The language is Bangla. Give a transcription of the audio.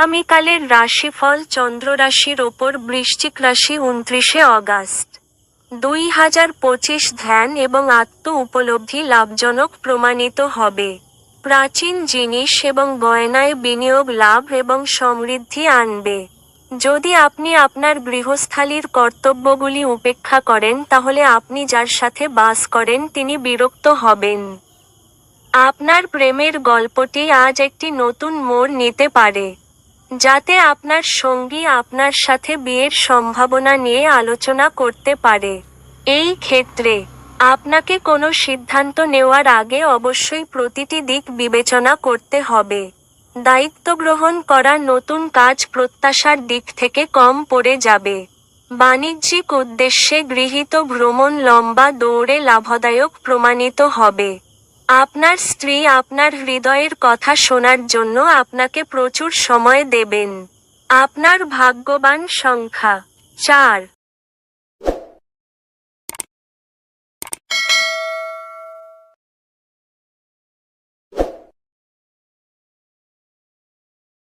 আগামীকালের রাশিফল চন্দ্র রাশির ওপর বৃশ্চিক রাশি উনত্রিশে অগাস্ট। দুই হাজার পঁচিশ ধ্যান এবং আত্ম উপলব্ধি লাভজনক প্রমাণিত হবে। প্রাচীন জিনিস এবং গয়নায় বিনিয়োগ লাভ এবং সমৃদ্ধি আনবে। যদি আপনি আপনার গৃহস্থালির কর্তব্যগুলি উপেক্ষা করেন, তাহলে আপনি যার সাথে বাস করেন তিনি বিরক্ত হবেন। আপনার প্রেমের গল্পটি আজ একটি নতুন মোড় নিতে পারে। যাতে আপনার সঙ্গী আপনার সাথে বিয়ের সম্ভাবনা নিয়ে আলোচনা করতে পারে। এই ক্ষেত্রে, আপনাকে কোনো সিদ্ধান্ত নেওয়ার আগে অবশ্যই প্রতিটি দিক বিবেচনা করতে হবে। দায়িত্ব গ্রহণ করা নতুন কাজ প্রত্যাশার দিক থেকে কম পড়ে যাবে। বাণিজ্যিক উদ্দেশ্যে গৃহীত ভ্রমণ লম্বা দৌড়ে লাভদায়ক প্রমাণিত হবে। আপনার স্ত্রী আপনার হৃদয়ের কথা শোনার জন্য আপনাকে প্রচুর সময় দেবেন। আপনার ভাগ্যবান সংখ্যা। চার